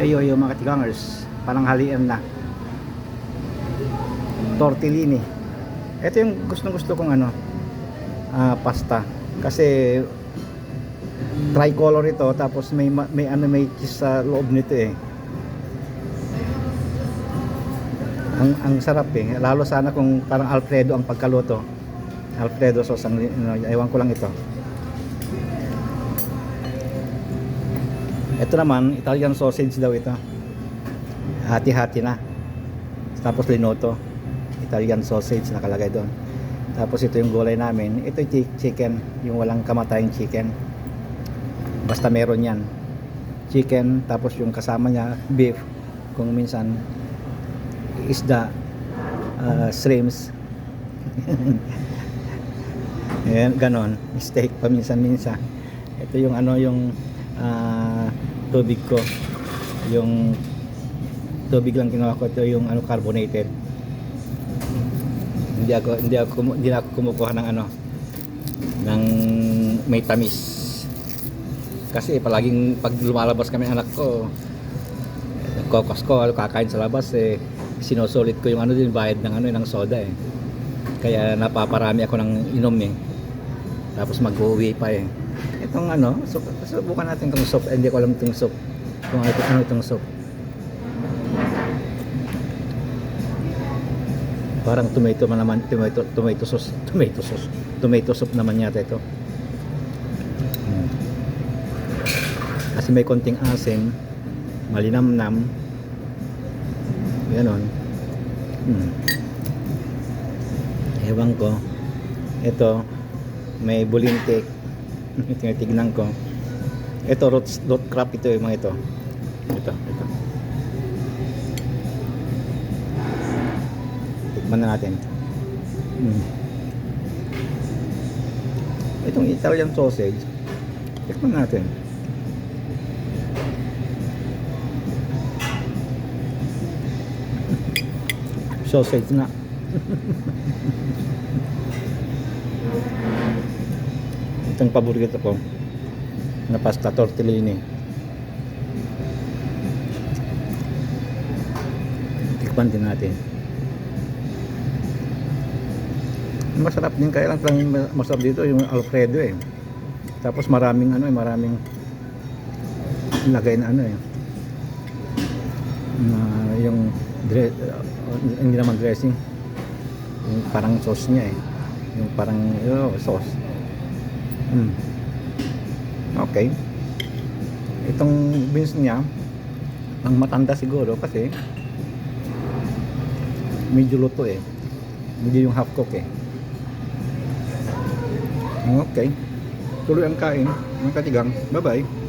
Ayo yung mga tigangers, parang halian na. Tortellini. Ito yung gustong gusto kong ano, ah, pasta. Kasi tricolor ito tapos may ma- may ano may cheese sa loob nito eh. Ang ang sarap eh. Lalo sana kung parang Alfredo ang pagkaluto. Alfredo sauce ang ano, ewan ko lang ito. Ito naman, Italian sausage daw ito. Hati-hati na. Tapos linoto. Italian sausage nakalagay doon. Tapos ito yung gulay namin. Ito yung chi- chicken, yung walang kamatayang chicken. Basta meron yan. Chicken, tapos yung kasama niya, beef. Kung minsan, isda, uh, shrimps. Ayan, ganon. Steak paminsan-minsan. Ito yung ano yung ah, tubig ko. Yung tubig lang kinuha ko ito yung ano carbonated. Hindi ako hindi ako hindi ako kumukuha ng ano ng may tamis. Kasi palaging pag lumalabas kami anak ko kokos ko kakain sa labas eh sinusulit ko yung ano din bayad ng ano ng soda eh. Kaya napaparami ako ng inom eh. Tapos mag-uwi pa eh. Itong ano, sup, subukan natin itong soup. Hindi ko alam itong soup. Kung ano, ano itong soup. Parang tomato man naman, tomato, tomato sauce, tomato sauce, tomato soup naman yata ito. Hmm. Kasi may konting asim, malinamnam, ganon. Hmm. Ewan ko. Ito, may bulintik. Tinitignan ko. Ito, root, root crop ito yung mga ito. Ito, ito. Tikman na natin. Hmm. Itong Italian sausage, tikman natin. Sausage na. Itong paborito ko na pasta tortellini. Tikman din natin. Masarap din kaya lang masarap dito yung Alfredo eh. Tapos maraming ano eh, maraming lagay na ano eh. Na yung dre- uh, hindi naman dressing. Yung parang sauce niya eh. Yung parang oh, sauce. Mm. Okay. Itong beans niya, ang matanda siguro kasi medyo luto eh. Hindi yung half cook eh. Okay. Tuloy ang kain. Mga katigang. Bye-bye.